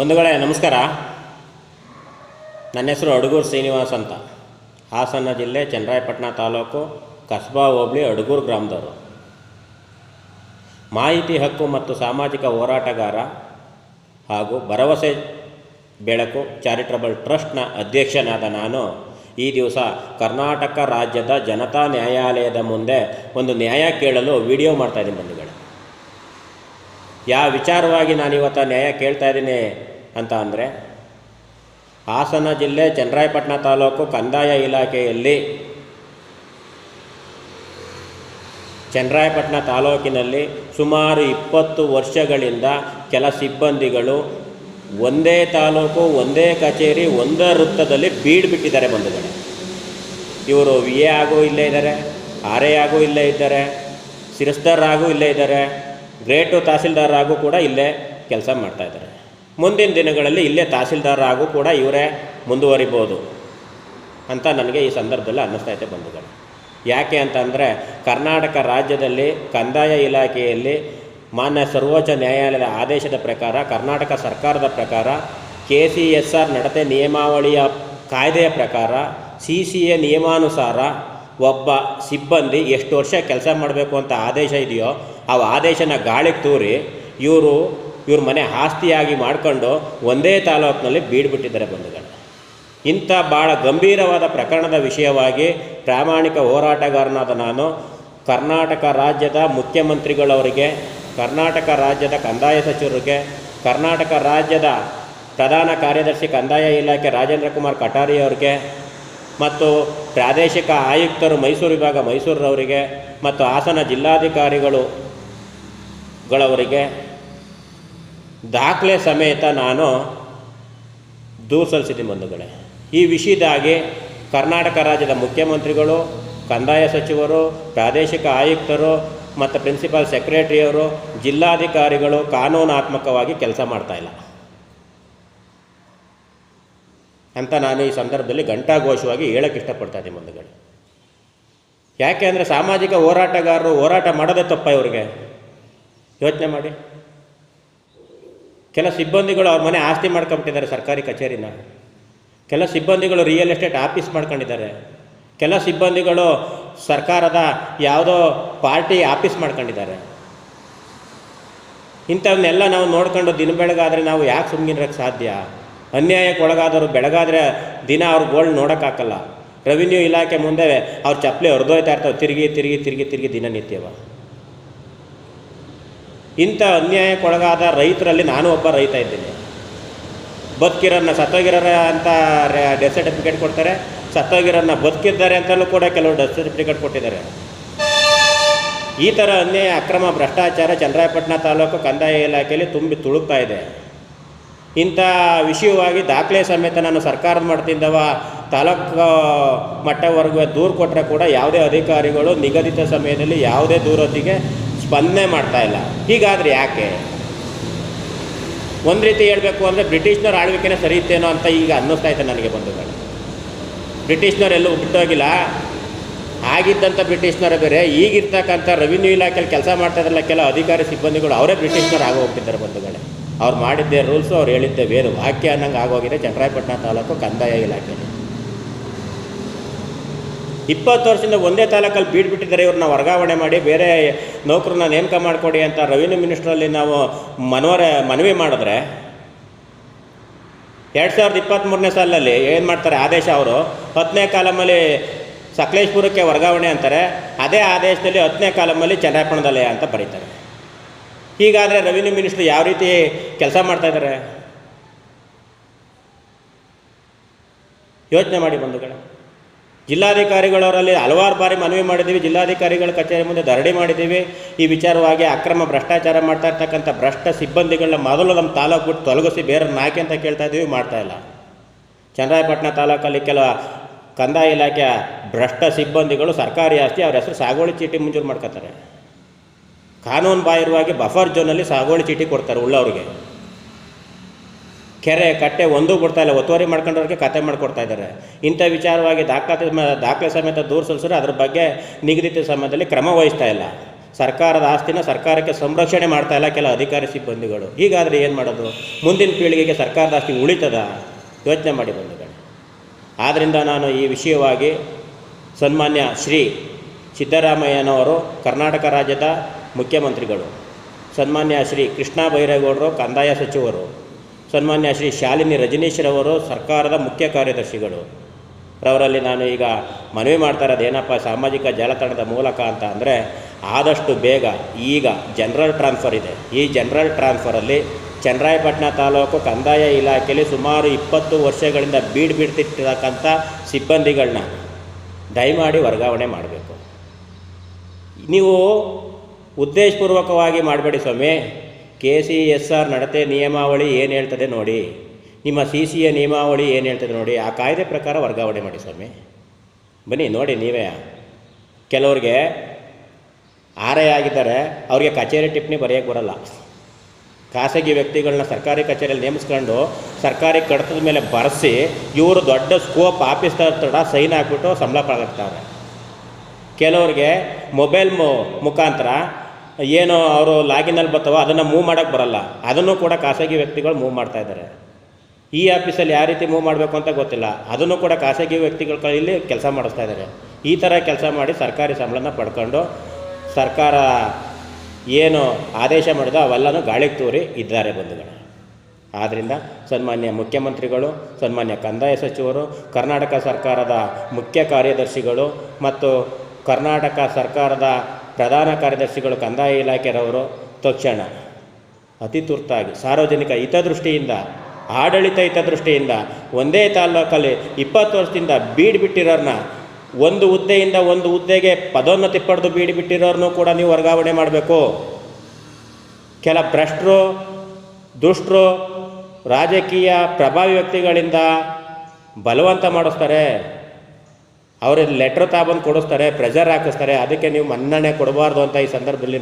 ಬಂಧುಗಳೇ, ನಮಸ್ಕಾರ. ನನ್ನ ಹೆಸರು ಅಡುಗೂರು ಶ್ರೀನಿವಾಸ್ ಅಂತ. ಹಾಸನ ಜಿಲ್ಲೆ ಚನ್ನರಾಯಪಟ್ಟಣ ತಾಲೂಕು ಕಸ್ಬಾ ಹೋಬಳಿ ಅಡುಗೂರು ಗ್ರಾಮದವರು. ಮಾಹಿತಿ ಹಕ್ಕು ಮತ್ತು ಸಾಮಾಜಿಕ ಹೋರಾಟಗಾರ ಹಾಗೂ ಭರವಸೆ ಬೆಳಕು ಚಾರಿಟಬಲ್ ಟ್ರಸ್ಟ್ನ ಅಧ್ಯಕ್ಷನಾದ ನಾನು ಈ ದಿವಸ ಕರ್ನಾಟಕ ರಾಜ್ಯದ ಜನತಾ ನ್ಯಾಯಾಲಯದ ಮುಂದೆ ಒಂದು ನ್ಯಾಯ ಕೇಳಲು ವಿಡಿಯೋ ಮಾಡ್ತಾಯಿದ್ದೀನಿ ಬಂಧುಗಳು. ಯಾವ ವಿಚಾರವಾಗಿ ನಾನು ಇವತ್ತು ನ್ಯಾಯ ಕೇಳ್ತಾ ಇದ್ದೀನಿ ಅಂತ ಅಂದರೆ, ಹಾಸನ ಜಿಲ್ಲೆ ಚನ್ನರಾಯಪಟ್ಟಣ ತಾಲೂಕು ಕಂದಾಯ ಇಲಾಖೆಯಲ್ಲಿ ಚನ್ನರಾಯಪಟ್ಟಣ ತಾಲೂಕಿನಲ್ಲಿ ಸುಮಾರು ಇಪ್ಪತ್ತು ವರ್ಷಗಳಿಂದ ಕೆಲ ಸಿಬ್ಬಂದಿಗಳು ಒಂದೇ ತಾಲೂಕು, ಒಂದೇ ಕಚೇರಿ, ಒಂದೇ ವೃತ್ತದಲ್ಲಿ ಬೀಡ್ಬಿಟ್ಟಿದ್ದಾರೆ ಬಂಧುಗಳೇ. ಇವರು ವಿ ಎ ಆಗೂ ಇಲ್ಲೇ ಇದ್ದಾರೆ, ಆರ್ ಎ ಆಗು ಇಲ್ಲೇ ಇದ್ದಾರೆ ಸಿರಸ್ದಾರ್ ಇಲ್ಲೇ ಇದ್ದಾರೆ, ಗ್ರೇಟು ತಹಸೀಲ್ದಾರ್ ಆಗು ಕೂಡ ಇಲ್ಲೇ ಕೆಲಸ ಮಾಡ್ತಾ ಇದ್ದಾರೆ. ಮುಂದಿನ ದಿನಗಳಲ್ಲಿ ಇಲ್ಲೇ ತಹಸೀಲ್ದಾರ್ ಆಗು ಕೂಡ ಇವರೇ ಮುಂದುವರಿಬೋದು ಅಂತ ನನಗೆ ಈ ಸಂದರ್ಭದಲ್ಲಿ ಅನ್ನಿಸ್ತಾ ಇದೆ ಬಂಧುಗಳು. ಯಾಕೆ ಅಂತಂದರೆ ಕರ್ನಾಟಕ ರಾಜ್ಯದಲ್ಲಿ ಕಂದಾಯ ಇಲಾಖೆಯಲ್ಲಿ ಮಾನ್ಯ ಸರ್ವೋಚ್ಚ ನ್ಯಾಯಾಲಯದ ಆದೇಶದ ಪ್ರಕಾರ, ಕರ್ನಾಟಕ ಸರ್ಕಾರದ ಪ್ರಕಾರ ಕೆ ಸಿ ಎಸ್ ಆರ್ ನಡತೆ ನಿಯಮಾವಳಿಯ ಕಾಯ್ದೆಯ ಪ್ರಕಾರ ಸಿ ಸಿ ಎ ನಿಯಮಾನುಸಾರ ಒಬ್ಬ ಸಿಬ್ಬಂದಿ ಎಷ್ಟು ವರ್ಷ ಕೆಲಸ ಮಾಡಬೇಕು ಅಂತ ಆದೇಶ ಇದೆಯೋ, ಆ ಆದೇಶನ ಗಾಳಿಗೆ ತೂರಿ ಇವರು ಇವ್ರ ಮನೆ ಆಸ್ತಿಯಾಗಿ ಮಾಡಿಕೊಂಡು ಒಂದೇ ತಾಲೂಕಿನಲ್ಲಿ ಬೀಡ್ಬಿಟ್ಟಿದ್ದಾರೆ ಬಂಧುಗಳು. ಇಂಥ ಭಾಳ ಗಂಭೀರವಾದ ಪ್ರಕರಣದ ವಿಷಯವಾಗಿ ಪ್ರಾಮಾಣಿಕ ಹೋರಾಟಗಾರನಾದ ನಾನು, ಕರ್ನಾಟಕ ರಾಜ್ಯದ ಮುಖ್ಯಮಂತ್ರಿಗಳವರಿಗೆ, ಕರ್ನಾಟಕ ರಾಜ್ಯದ ಕಂದಾಯ ಸಚಿವರಿಗೆ, ಕರ್ನಾಟಕ ರಾಜ್ಯದ ಪ್ರಧಾನ ಕಾರ್ಯದರ್ಶಿ ಕಂದಾಯ ಇಲಾಖೆ ರಾಜೇಂದ್ರ ಕುಮಾರ್ ಕಟಾರಿ ಅವರಿಗೆ, ಮತ್ತು ಪ್ರಾದೇಶಿಕ ಆಯುಕ್ತರು ಮೈಸೂರು ವಿಭಾಗ ಮೈಸೂರವರಿಗೆ, ಮತ್ತು ಹಾಸನ ಜಿಲ್ಲಾಧಿಕಾರಿಗಳು, ಗಳವರಿಗೆ ದಾಖಲೆ ಸಮೇತ ನಾನು ದೂರು ಸಲ್ಲಿಸಿದ್ದೀನಿ ಬಂಧುಗಳೇ ಈ ವಿಷಯದಾಗಿ ಕರ್ನಾಟಕ ರಾಜ್ಯದ ಮುಖ್ಯಮಂತ್ರಿಗಳು, ಕಂದಾಯ ಸಚಿವರು, ಪ್ರಾದೇಶಿಕ ಆಯುಕ್ತರು ಮತ್ತು ಪ್ರಿನ್ಸಿಪಾಲ್ ಸೆಕ್ರೆಟರಿಯವರು, ಜಿಲ್ಲಾಧಿಕಾರಿಗಳು ಕಾನೂನಾತ್ಮಕವಾಗಿ ಕೆಲಸ ಮಾಡ್ತಾಯಿಲ್ಲ ಅಂತ ನಾನು ಈ ಸಂದರ್ಭದಲ್ಲಿ ಘಂಟಾಘೋಷವಾಗಿ ಹೇಳಕ್ಕೆ ಇಷ್ಟಪಡ್ತಾ ಇದ್ದೀನಿ ಬಂಧುಗಳು. ಯಾಕೆ ಅಂದರೆ ಸಾಮಾಜಿಕ ಹೋರಾಟಗಾರರು ಹೋರಾಟ ಮಾಡೋದೇ ತಪ್ಪ ಇವರಿಗೆ? ಯೋಚನೆ ಮಾಡಿ. ಕೆಲ ಸಿಬ್ಬಂದಿಗಳು ಅವ್ರ ಮನೆ ಆಸ್ತಿ ಮಾಡ್ಕೊಂಬಿಟ್ಟಿದ್ದಾರೆ ಸರ್ಕಾರಿ ಕಚೇರಿನ. ಕೆಲ ಸಿಬ್ಬಂದಿಗಳು ರಿಯಲ್ ಎಸ್ಟೇಟ್ ಆಫೀಸ್ ಮಾಡ್ಕೊಂಡಿದ್ದಾರೆ. ಕೆಲ ಸಿಬ್ಬಂದಿಗಳು ಸರ್ಕಾರದ ಯಾವುದೋ ಪಾರ್ಟಿ ಆಫೀಸ್ ಮಾಡ್ಕೊಂಡಿದ್ದಾರೆ. ಇಂಥವನ್ನೆಲ್ಲ ನಾವು ನೋಡ್ಕೊಂಡು ದಿನ ಬೆಳಗಾದರೆ ನಾವು ಯಾಕೆ ಸುಮ್ಮನಿರೋಕ್ಕೆ ಸಾಧ್ಯ? ಅನ್ಯಾಯಕ್ಕೆ ಒಳಗಾದವರು ಬೆಳಗಾದರೆ ದಿನ ಅವ್ರ ಗೋಲ್ಡ್ ನೋಡೋಕ್ಕಾಗಲ್ಲ ರೆವಿನ್ಯೂ ಇಲಾಖೆ ಮುಂದೆ ಅವ್ರ ಚಪ್ಪಲಿ ಹೊರದೋಯ್ತಾ ಇರ್ತಾವೆ. ತಿರುಗಿ ತಿರುಗಿ ತಿರುಗಿ ತಿರುಗಿ ದಿನನಿತ್ಯವ. ಇಂಥ ಅನ್ಯಾಯಕ್ಕೊಳಗಾದ ರೈತರಲ್ಲಿ ನಾನು ಒಬ್ಬ ರೈತ ಇದ್ದೀನಿ. ಬದುಕಿರೋನ್ನ ಸತ್ತೋಗಿರೋರ ಅಂತ ಡೆತ್ ಸರ್ಟಿಫಿಕೇಟ್ ಕೊಡ್ತಾರೆ ಸತ್ತೋಗಿರೋನ್ನ ಬದುಕಿದ್ದಾರೆ ಅಂತಲೂ ಕೂಡ ಕೆಲವು ಡೆತ್ ಸರ್ಟಿಫಿಕೇಟ್ ಕೊಟ್ಟಿದ್ದಾರೆ. ಈ ಥರ ಅನ್ಯಾಯ, ಅಕ್ರಮ, ಭ್ರಷ್ಟಾಚಾರ ಚನ್ನರಾಯಪಟ್ಟಣ ತಾಲೂಕು ಕಂದಾಯ ಇಲಾಖೆಯಲ್ಲಿ ತುಂಬಿ ತುಳುಕ್ತಾ ಇದೆ. ಇಂಥ ವಿಷಯವಾಗಿ ದಾಖಲೆ ಸಮೇತ ನಾನು ಸರ್ಕಾರದ ಮಟ್ಟದಿಂದವ ತಾಲೂಕು ಮಟ್ಟವರೆಗೂ ದೂರು ಕೊಟ್ಟರೆ ಕೂಡ ಯಾವುದೇ ಅಧಿಕಾರಿಗಳು ನಿಗದಿತ ಸಮಯದಲ್ಲಿ ಯಾವುದೇ ದೂರೊತ್ತಿಗೆ ಸ್ಪಂದನೆ ಮಾಡ್ತಾ ಇಲ್ಲ. ಹೀಗಾದರೆ ಯಾಕೆ? ಒಂದು ರೀತಿ ಹೇಳಬೇಕು ಅಂದರೆ ಬ್ರಿಟಿಷ್ನವ್ರ ಆಳ್ವಿಕೆನೇ ಸರಿ ಇತ್ತೇನೋ ಅಂತ ಈಗ ಅನ್ನಿಸ್ತಾ ಇದೆ ನನಗೆ ಬಂಧುಗಳು ಬ್ರಿಟಿಷ್ನವ್ರು ಎಲ್ಲೂ ಬಿಟ್ಟೋಗಿಲ್ಲ ಆಗಿದ್ದಂಥ ಬ್ರಿಟಿಷ್ನವರ ಬೇರೆ, ಈಗಿರ್ತಕ್ಕಂಥ ರೆವಿನ್ಯೂ ಇಲಾಖೆಯಲ್ಲಿ ಕೆಲಸ ಮಾಡ್ತಾ ಇದ್ರಲ್ಲ ಕೆಲ ಅಧಿಕಾರಿ ಸಿಬ್ಬಂದಿಗಳು, ಅವರೇ ಬ್ರಿಟಿಷ್ನವ್ರು ಆಗೋಗ್ತಿದ್ದಾರೆ ಬಂಧುಗಳೇ ಅವ್ರು ಮಾಡಿದ್ದೇ ರೂಲ್ಸು ಅವ್ರು ಹೇಳಿದ್ದೆ ಬೇರೆ ವಾಕ್ಯ ಅನ್ನಂಗೆ ಆಗೋಗಿದೆ. ಚನ್ನರಾಯಪಟ್ಟಣ ತಾಲೂಕು ಕಂದಾಯ ಇಲಾಖೆಯಲ್ಲಿ ಇಪ್ಪತ್ತು ವರ್ಷದಿಂದ ಒಂದೇ ತಾಲೂಕಲ್ಲಿ ಬೀಡ್ಬಿಟ್ಟಿದ್ದಾರೆ ಇವ್ರನ್ನ ವರ್ಗಾವಣೆ ಮಾಡಿ ಬೇರೆ ನೌಕರನ್ನ ನೇಮಕ ಮಾಡಿಕೊಡಿ ಅಂತ ರೆವಿನ್ಯೂ ಮಿನಿಸ್ಟ್ರಲ್ಲಿ ನಾವು ಮನವರ, ಮನವಿ ಮಾಡಿದ್ರೆ, ಎರಡು ಸಾವಿರದ ಇಪ್ಪತ್ತ್ಮೂರನೇ ಸಾಲಲ್ಲಿ ಏನು ಮಾಡ್ತಾರೆ ಆದೇಶ ಅವರು, ಹತ್ತನೇ ಕಾಲಮಲ್ಲಿ ಸಕಲೇಶ್ಪುರಕ್ಕೆ ವರ್ಗಾವಣೆ ಅಂತಾರೆ, ಅದೇ ಆದೇಶದಲ್ಲಿ ಹತ್ತನೇ ಕಾಲಮಲ್ಲಿ ಚನ್ನರಾಯಪಟ್ಟಣದಲ್ಲೇ ಅಂತ ಬರೀತಾರೆ. ಹೀಗಾದರೆ ರೆವಿನ್ಯೂ ಮಿನಿಸ್ಟ್ರು ಯಾವ ರೀತಿ ಕೆಲಸ ಮಾಡ್ತಾ ಇದ್ದಾರೆ? ಯೋಚನೆ ಮಾಡಿ ಬಂಧುಗಳೇ. ಜಿಲ್ಲಾಧಿಕಾರಿಗಳವರಲ್ಲಿ ಹಲವಾರು ಬಾರಿ ಮನವಿ ಮಾಡಿದ್ದೀವಿ. ಜಿಲ್ಲಾಧಿಕಾರಿಗಳ ಕಚೇರಿ ಮುಂದೆ ಧರಣಿ ಮಾಡಿದ್ದೀವಿ. ಈ ವಿಚಾರವಾಗಿ ಅಕ್ರಮ ಭ್ರಷ್ಟಾಚಾರ ಮಾಡ್ತಾ ಇರ್ತಕ್ಕಂಥ ಭ್ರಷ್ಟ ಸಿಬ್ಬಂದಿಗಳನ್ನ ಮೊದಲು ನಮ್ಮ ತಾಲೂಕು ಬಿಟ್ಟು ತೊಲಗಿಸಿ ಬೇರೆ ನಾಯಕಿ ಅಂತ ಕೇಳ್ತಾ ಇದ್ದೀವಿ, ಮಾಡ್ತಾ ಇಲ್ಲ. ಚಂದ್ರಾಯಪಟ್ಟಣ ತಾಲೂಕಲ್ಲಿ ಕೆಲ ಕಂದಾಯ ಇಲಾಖೆಯ ಭ್ರಷ್ಟ ಸಿಬ್ಬಂದಿಗಳು ಸರ್ಕಾರಿ ಆಸ್ತಿ ಅವ್ರ ಹೆಸರು ಸಾಗುವಳಿ ಚೀಟಿ ಮಂಜೂರು ಮಾಡ್ಕೋತಾರೆ. ಕಾನೂನು ಬಾಹಿರವಾಗಿ ಬಫರ್ ಜೋನಲ್ಲಿ ಸಾಗುವಳಿ ಚೀಟಿ ಕೊಡ್ತಾರೆ ಉಳ್ಳವ್ರಿಗೆ. ಕೆರೆ, ಕಟ್ಟೆ ಒಂದೂ ಬಿಡ್ತಾ ಇಲ್ಲ. ಒತ್ತುವರಿ ಮಾಡ್ಕೊಂಡವ್ರಿಗೆ ಕತೆ ಮಾಡಿಕೊಡ್ತಾ ಇದ್ದಾರೆ. ಇಂಥ ವಿಚಾರವಾಗಿ ದಾಖಲಾತಿ, ದಾಖಲೆ ಸಮೇತ ದೂರು ಸಲ್ಲಿಸಿದ್ರೆ ಅದ್ರ ಬಗ್ಗೆ ನಿಗದಿತ ಸಮಯದಲ್ಲಿ ಕ್ರಮ ವಹಿಸ್ತಾ ಇಲ್ಲ. ಸರ್ಕಾರದ ಆಸ್ತಿನ ಸರ್ಕಾರಕ್ಕೆ ಸಂರಕ್ಷಣೆ ಮಾಡ್ತಾ ಇಲ್ಲ ಕೆಲ ಅಧಿಕಾರಿ ಸಿಬ್ಬಂದಿಗಳು. ಹೀಗಾದರೆ ಏನು ಮಾಡೋದು? ಮುಂದಿನ ಪೀಳಿಗೆಗೆ ಸರ್ಕಾರದ ಆಸ್ತಿ ಉಳಿತದ? ಯೋಚನೆ ಮಾಡಿ ಬಂಧುಗಳು. ಆದ್ದರಿಂದ ನಾನು ಈ ವಿಷಯವಾಗಿ ಸನ್ಮಾನ್ಯ ಶ್ರೀ ಸಿದ್ದರಾಮಯ್ಯನವರು, ಕರ್ನಾಟಕ ರಾಜ್ಯದ ಮುಖ್ಯಮಂತ್ರಿಗಳು, ಸನ್ಮಾನ್ಯ ಶ್ರೀ ಕೃಷ್ಣ ಬೈರೇಗೌಡರು, ಕಂದಾಯ ಸಚಿವರು ಸನ್ಮಾನ್ಯ ಶ್ರೀ ಶಾಲಿನಿ ರಜನೀಶ್ರವರು ಸರ್ಕಾರದ ಮುಖ್ಯ ಕಾರ್ಯದರ್ಶಿಗಳು. ಅವರಲ್ಲಿ ನಾನು ಈಗ ಮನವಿ ಮಾಡ್ತಾ ಇರೋದು ಏನಪ್ಪ, ಸಾಮಾಜಿಕ ಜಾಲತಾಣದ ಮೂಲಕ ಅಂತ ಅಂದರೆ ಆದಷ್ಟು ಬೇಗ ಈಗ ಜನರಲ್ ಟ್ರಾನ್ಸ್ಫರ್ ಇದೆ. ಈ ಜನರಲ್ ಟ್ರಾನ್ಸ್ಫರಲ್ಲಿ ಚನ್ನರಾಯಪಟ್ಟಣ ತಾಲೂಕು ಕಂದಾಯ ಇಲಾಖೆಯಲ್ಲಿ ಸುಮಾರು ಇಪ್ಪತ್ತು ವರ್ಷಗಳಿಂದ ಬೀಡ್ ಬಿಡ್ತಿರ್ತಕ್ಕಂಥ ಸಿಬ್ಬಂದಿಗಳನ್ನ ದಯಮಾಡಿ ವರ್ಗಾವಣೆ ಮಾಡಬೇಕು. ನೀವು ಉದ್ದೇಶಪೂರ್ವಕವಾಗಿ ಮಾಡಬೇಡಿ ಸ್ವಾಮಿ. ಕೆ ಸಿ ಎಸ್ ಆರ್ ನಡತೆ ನಿಯಮಾವಳಿ ಏನು ಹೇಳ್ತದೆ ನೋಡಿ. ನಿಮ್ಮ ಸಿ ಸಿ ಎ ನಿಯಮಾವಳಿ ಏನು ಹೇಳ್ತದೆ ನೋಡಿ. ಆ ಕಾಯ್ದೆ ಪ್ರಕಾರ ವರ್ಗಾವಣೆ ಮಾಡಿ ಸ್ವಾಮಿ. ಬನ್ನಿ, ನೋಡಿ ನೀವೇ. ಕೆಲವ್ರಿಗೆ ಆರೇ ಆಗಿದ್ದಾರೆ. ಅವ್ರಿಗೆ ಕಚೇರಿ ಟಿಪ್ಪಣಿ ಬರೆಯೋಕೆ ಬರಲ್ಲ. ಖಾಸಗಿ ವ್ಯಕ್ತಿಗಳನ್ನ ಸರ್ಕಾರಿ ಕಚೇರಿಯಲ್ಲಿ ನೇಮಿಸ್ಕೊಂಡು ಸರ್ಕಾರಿ ಕಡತದ ಮೇಲೆ ಬರೆಸಿ ಇವರು ದೊಡ್ಡ ಸ್ಕೋಪ್ ಆಫೀಸ್ ತಡ ಸೈನ್ ಹಾಕ್ಬಿಟ್ಟು ಸಂಬಳ ಪಡ್ತಾರೆ ಕೆಲವ್ರಿಗೆ ಮೊಬೈಲ್ ಮುಖಾಂತರ ಏನು ಅವರು ಲಾಗಿನಲ್ಲಿ ಬರ್ತಾವ ಅದನ್ನು ಮೂವ್ ಮಾಡೋಕ್ಕೆ ಬರಲ್ಲ. ಅದನ್ನು ಕೂಡ ಖಾಸಗಿ ವ್ಯಕ್ತಿಗಳು ಮೂವ್ ಮಾಡ್ತಾ ಇದ್ದಾರೆ. ಈ ಆಫೀಸಲ್ಲಿ ಯಾವ ರೀತಿ ಮೂವ್ ಮಾಡಬೇಕು ಅಂತ ಗೊತ್ತಿಲ್ಲ. ಅದನ್ನು ಕೂಡ ಖಾಸಗಿ ವ್ಯಕ್ತಿಗಳ ಕೈಯಲ್ಲಿ ಕೆಲಸ ಮಾಡಿಸ್ತಾ ಇದ್ದಾರೆ. ಈ ಥರ ಕೆಲಸ ಮಾಡಿ ಸರ್ಕಾರಿ ಸಂಬಳನ ಪಡ್ಕೊಂಡು ಸರ್ಕಾರ ಏನು ಆದೇಶ ಮಾಡಿದೋ ಅವೆಲ್ಲನೂ ಗಾಳಿಗೆ ತೂರಿ ಇದ್ದಾರೆ ಬಂಧುಗಳು. ಆದ್ದರಿಂದ ಸನ್ಮಾನ್ಯ ಮುಖ್ಯಮಂತ್ರಿಗಳು, ಸನ್ಮಾನ್ಯ ಕಂದಾಯ ಸಚಿವರು, ಕರ್ನಾಟಕ ಸರ್ಕಾರದ ಮುಖ್ಯ ಕಾರ್ಯದರ್ಶಿಗಳು ಮತ್ತು ಕರ್ನಾಟಕ ಸರ್ಕಾರದ ಪ್ರಧಾನ ಕಾರ್ಯದರ್ಶಿಗಳು ಕಂದಾಯ ಇಲಾಖೆಯವರು ತಕ್ಷಣ ಅತಿ ತುರ್ತಾಗಿ, ಸಾರ್ವಜನಿಕ ಹಿತದೃಷ್ಟಿಯಿಂದ, ಆಡಳಿತ ಹಿತದೃಷ್ಟಿಯಿಂದ ಒಂದೇ ತಾಲ್ಲೂಕಲ್ಲಿ ಇಪ್ಪತ್ತು ವರ್ಷದಿಂದ ಬೀಡ್ ಬಿಟ್ಟಿರೋರನ್ನ ಒಂದು ಹುದ್ದೆಯಿಂದ ಒಂದು ಹುದ್ದೆಗೆ ಪದೋನ್ನತಿ ಪಡೆದು ಬೀಡಿ ಬಿಟ್ಟಿರೋರನ್ನೂ ಕೂಡ ನೀವು ವರ್ಗಾವಣೆ ಮಾಡಬೇಕು. ಕೆಲ ಭ್ರಷ್ಟರು, ದುಷ್ಟರು, ರಾಜಕೀಯ ಪ್ರಭಾವಿ ವ್ಯಕ್ತಿಗಳಿಂದ ಬಲವಂತ ಮಾಡಿಸ್ತಾರೆ. ಅವ್ರ ಲೆಟ್ರ್ ತಾಬಂದು ಕೊಡಿಸ್ತಾರೆ ಪ್ರೆಷರ್ ಹಾಕಿಸ್ತಾರೆ ಅದಕ್ಕೆ ನೀವು ಮನ್ನಣೆ ಕೊಡಬಾರ್ದು ಅಂತ ಈ ಸಂದರ್ಭದಲ್ಲಿ